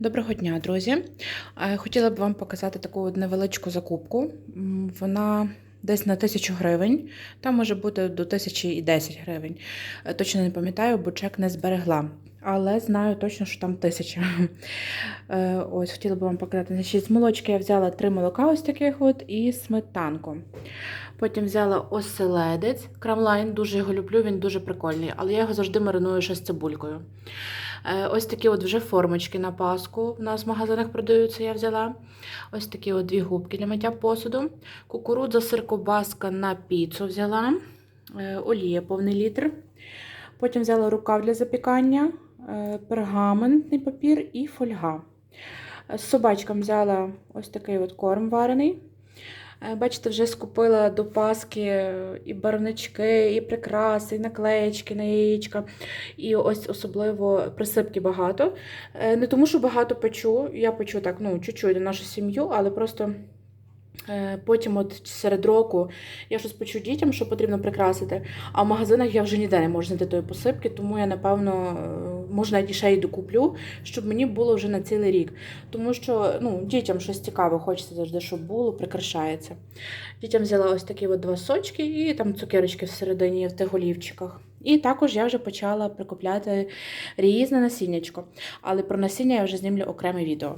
Доброго дня, друзі. Е, Хотіла б вам показати таку невеличку закупку. Вона десь на тисячу гривень, там може бути до тисячі і 10 гривень. Е, Точно не пам'ятаю, бо чек не зберегла. Але знаю точно, що там тисяча. Е, Ось хотіла б вам показати. Значить, з молочки я взяла три молока ось таких от і сметанку. Потім взяла оселедець. Крамлайн, дуже його люблю, він дуже прикольний, але я його завжди мариную ще з цибулькою. Е, Ось такі от вже формочки на паску. У нас в магазинах продаються, я взяла. Ось такі от дві губки для миття посуду. Кукурудза, сир, ковбаска на піцу взяла. Е, Олія повний літр. Потім взяла рукав для запікання, е, пергаментний папір і фольга. З собачкам взяла ось такий от корм варений. Е, Бачите, вже скупила до Паски і барвнички, і прикраси, і наклеєчки на яєчка. І ось особливо присипки багато. Е, Не тому, що багато печу, я печу так, ну, чуть-чуть на нашу сім'ю, але просто е, потім, от серед року, я щось печу дітям, що потрібно прикрасити. А в магазинах я вже ніде не можу знайти тої посипки, тому я, напевно, е, може і ще й докуплю, щоб мені було вже на цілий рік. Тому що ну, дітям щось цікаве, хочеться завжди, щоб було, прикрашається. Дітям взяла ось такі от два сочки і там цукерочки всередині в тих олівчиках. І також я вже почала прикупляти різне насіннячко. Але про насіння я вже знімлю окреме відео.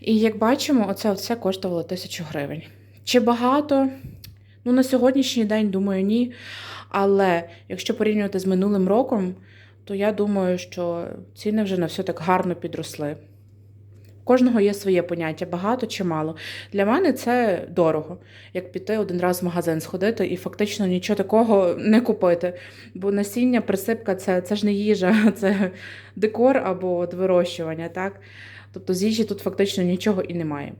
І як бачимо, оце все коштувало тисячу гривень. Чи багато? Ну, на сьогоднішній день, думаю, ні. Але якщо порівнювати з минулим роком, то я думаю, що ціни вже на все так гарно підросли. У кожного є своє поняття, багато чи мало. Для мене це дорого, як піти один раз в магазин сходити і фактично нічого такого не купити. Бо насіння, присипка це, це ж не їжа, це декор або вирощування, так? Тобто з їжі тут фактично нічого і немає.